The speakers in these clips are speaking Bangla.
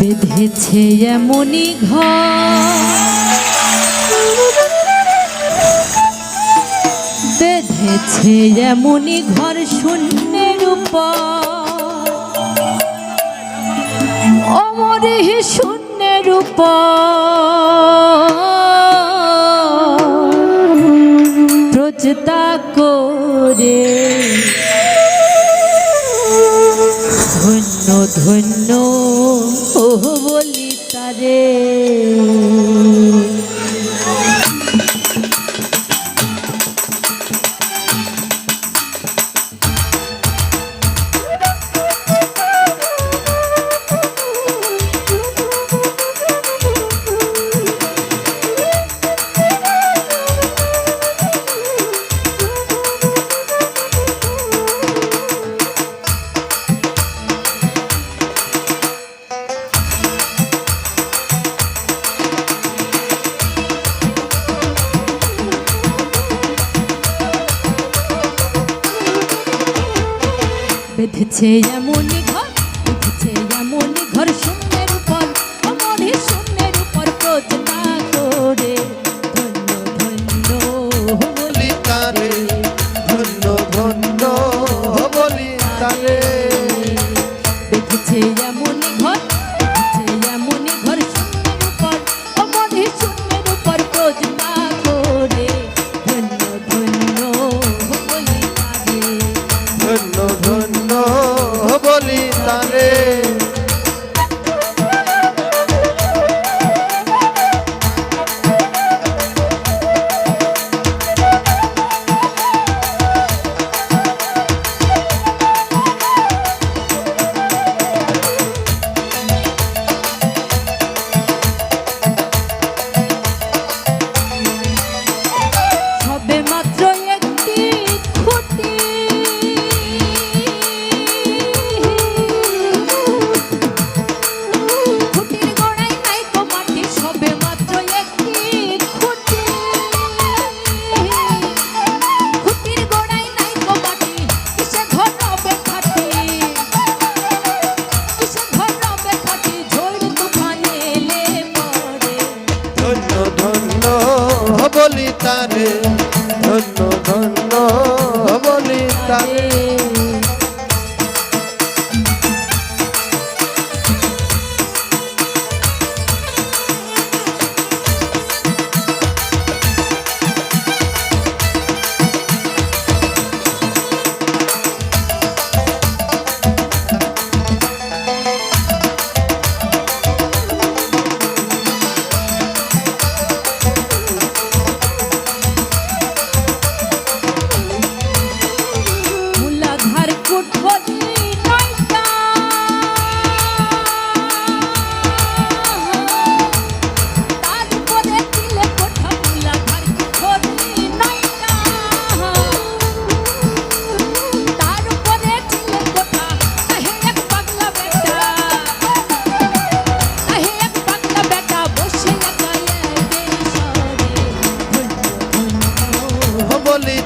বেঁধেছে এমনই ঘর। বেঁধেছে এমনই ঘর শূন্যের উপর। অমরে শূন্যের উপর। প্রচতা করে ধন্য ও বলি তারে। বেঁধেছে এমনই ঘর বেঁধেছে এমনই ঘর শুনে বলিতা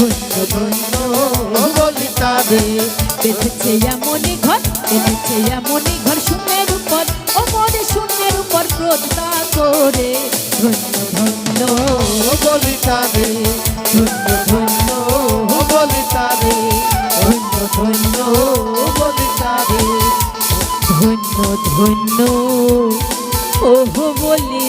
ধন্য ধন্য বলি তারে বেঁধেছে এমনই ঘর বেঁধেছে উপর ও মনে উপর প্রদা করে ধন্য ধন্য বলি তারে ধন্য ধন্য বলি তারে ধন্য ধন্য বলি তারে ধন্য ধন্য ওহ বলি